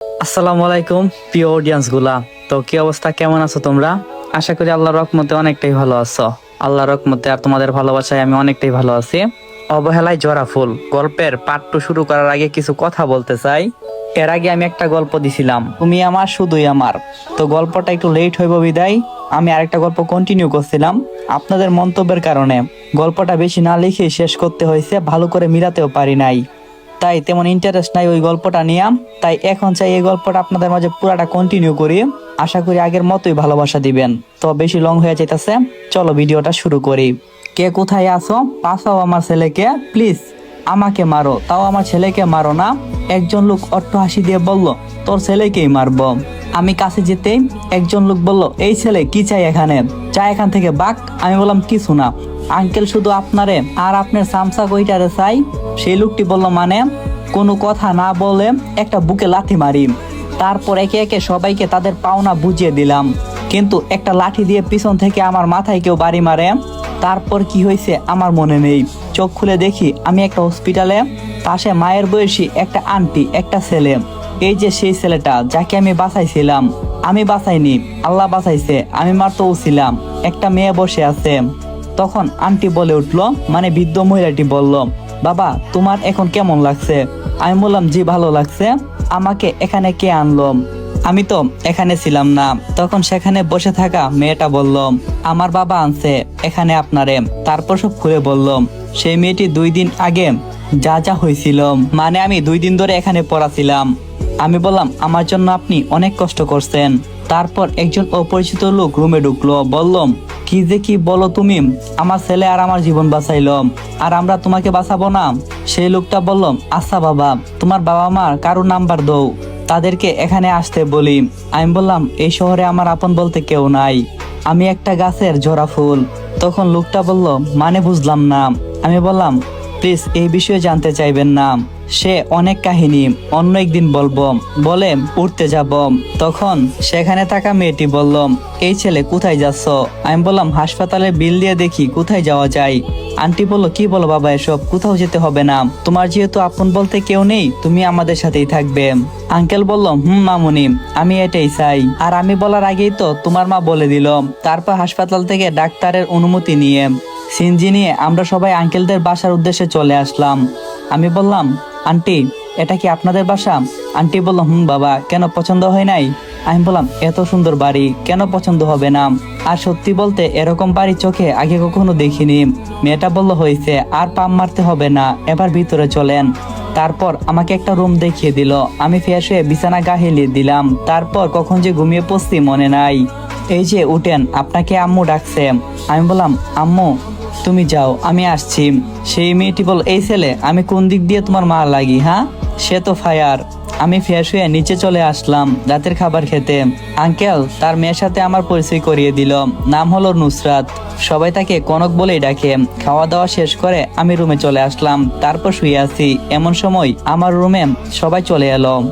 আসসালামু আলাইকুম, প্রিয় অডিয়েন্সগুলা তো কি অবস্থা? কেমন আছো তোমরা? আশা করি আল্লাহর রহমতে অনেকটাই ভালো আছো। আল্লাহর রহমতে আর তোমাদের ভালোবাসায় আমি অনেকটাই ভালো আছি। অবহেলায় জরা ফুল। গল্পের টু শুরু করার আগে কিছু কথা বলতে চাই। এর আগে আমি একটা গল্প দিছিলাম। তুমি আমার, শুধুই আমার। তো গল্পটা একটু লেট হইব বিদায়। আমি আরেকটা গল্প কন্টিনিউ করছিলাম। আপনাদের মন্তব্যের কারণে। গল্পটা বেশি না লিখে শেষ করতে হয়েছে। ভালো করে মিলাতেও পারি নাই। তাই তেমন ইন্টারেস্ট নাই ওই গল্পটা নিয়ে। তাই এখন চাই এই গল্পটা আপনাদের মাঝে পুরাটা কন্টিনিউ করি। আশা করি আগের মতোই ভালোবাসা দিবেন। তো বেশি লং হয়ে যেতেছে চলো ভিডিওটা শুরু করি। কে কোথায় আসো পাশাও আমার ছেলেকে প্লিজ আমাকে মারো। তাও আমার ছেলেকে মারো না। একজন লোক অট্ট হাসি দিয়ে বলল, তোর ছেলেকেই মারবো। আমি কাছে যেতেই একজন লোক বলল, এই ছেলে, কি চাই এখানে? চাই এখান থেকে বাক। আমি বললাম, কিছু না। আঙ্কেল শুধু আপনারে, আর আপনার সামসা কইটারে চাই। সেই লোকটি বলল মানে কোনো কথা না বলে একটা বুকে লাথি মারি। তারপর একে একে সবাইকে তাদের পাওনা বুঝিয়ে দিলাম। কিন্তু একটা লাঠি দিয়ে পিছন থেকে আমার মাথায় কেউ বাড়ি মারে। তারপর কি হয়েছে আমার মনে নেই। চোখ খুলে দেখি আমি একটা হসপিটালে, পাশে মায়ের বয়সী একটা আন্টি, একটা ছেলে। এই যে সেই ছেলেটা, যাকে আমি বাঁচাইছিলাম। আমি বাঁচাইনি, আল্লাহ বাঁচাইছে, আমি মারতেও ছিলাম। একটা মেয়ে বসে আছে। তখন আন্টি বলে উঠল মানে বৃদ্ধ মহিলাটি বলল, বাবা, তোমার এখন কেমন লাগছে? আমি বললাম, জি, ভালো লাগছে। আমাকে এখানে কে আনলম আমি তো এখানে ছিলাম না। তখন সেখানে বসে থাকা মেয়েটা বলল, আমার বাবা আনছে, এখানে আপনারে। তারপর সব খুলে বলল, সেই মেয়েটি দুই দিন আগে যা যা হয়েছিল মানে আমি দুই দিন ধরে এখানে পড়াছিলাম আমি বললাম, আমার জন্য আপনি অনেক কষ্ট করছেন। তারপর একজন অপরিচিত লোক রুমে ঢুকলো, বললাম, কি যে কি বলো তুমি? আমার ছেলে আর আমার জীবন বাঁচাইলো। আর আমরা তোমাকে বাঁচাবো না? সেই লোকটা বললাম আচ্ছা বাবা, তোমার বাবা মার কারও নাম্বার দাও। তাদেরকে এখানে আসতে বলি। আমি বললাম, এই শহরে আমার আপন বলতে কেউ নাই। আমি একটা গাছের জোড়া ফুল। তখন লোকটা বলল মানে বুঝলাম না। আমি বললাম প্লিজ এই বিষয়ে জানতে চাইবেন না। সে অনেক কাহিনী, অন্য একদিন বলব, বলে উঠতে যাব। তখন সেখানে থাকা মেয়েটি বলল, এই ছেলে, কোথায় যাচ্ছ? আমি বললাম হাসপাতালে বিল দিয়ে দেখি, কোথায় যাওয়া যায়? আন্টি বলল, কি বলো বাবা এসব? কোথাও যেতে হবে না। তোমার যেহেতু আপন বলতে কেউ নেই, তুমি আমাদের সাথেই থাকবে। আঙ্কেল বলল, হুম, মামুনি, আমি এটাই চাই। আর আমি বলার আগেই তো তোমার মা বলে দিল। তারপর হাসপাতাল থেকে ডাক্তারের অনুমতি নিয়ে সিনজি নিয়ে আমরা সবাই আঙ্কেলদের বাসার উদ্দেশ্যে চলে আসলাম। আমি বললাম, আন্টি, এটা কি আপনাদের বাসা? আন্টি বলল, হুম বাবা, কেন পছন্দ হয় নাই? আমি বললাম, এত সুন্দর বাড়ি, কেন পছন্দ হবে না? আর সত্যি বলতে, এরকম বাড়ি চোখে আগে কখনো দেখিনি। মেয়েটা বলল, হয়েছে, আর পাম মারতে হবে না, এবার ভিতরে চলেন। তারপর আমাকে একটা রুম দেখিয়ে দিল। আমি হয়ে বিছানা গা হেলিয়ে দিলাম। তারপর কখন যে ঘুমিয়ে পড়ছি মনে নাই। এই যে উঠেন, আপনাকে আম্মু ডাকছে। আমি বললাম, আম্মু, তুমি যাও, আমি আসছি। সেই মেয়েটি বল এই ছেলে, আমি কোন দিক দিয়ে তোমার মা লাগি হ্যাঁ? সে তো ফায়ার। আমি ফ্রেশ হয়ে নিচে চলে আসলাম রাতের খাবার খেতে। আঙ্কেল, তার মেয়ের সাথে আমার পরিচয় করিয়ে দিল। নাম হলো নুসরাত। সবাই তাকে কনক বলেই ডাকে। খাওয়া দাওয়া শেষ করে আমি রুমে চলে আসলাম। তারপর শুয়ে আছি। এমন সময় আমার রুমে সবাই চলে এলো।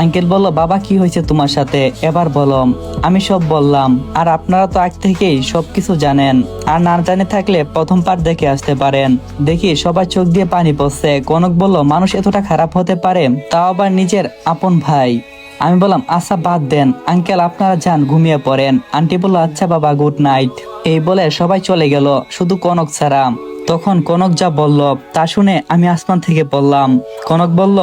আঙ্কেল বলল, বাবা, কি হয়েছে তোমার সাথে? এবার বলো আমি সব বললাম, আর আপনারা তো আগ থেকেই সবকিছু জানেন, আর না জানে থাকলে প্রথম পার দেখে আসতে পারেন। দেখি সবার চোখ দিয়ে পানি পড়ছে। কনক বলল, মানুষ এতটা খারাপ হতে পারে, তাও আবার নিজের আপন ভাই। আমি বললাম আচ্ছা বাদ দেন। আঙ্কেল, আপনারা যান, ঘুমিয়ে পড়েন। আন্টি বলল আচ্ছা বাবা গুড নাইট এই বলে সবাই চলে গেল, শুধু কনক ছাড়া। তখন কনক যা বলল, তা শুনে আমি আসমান থেকে বললাম কনক বলল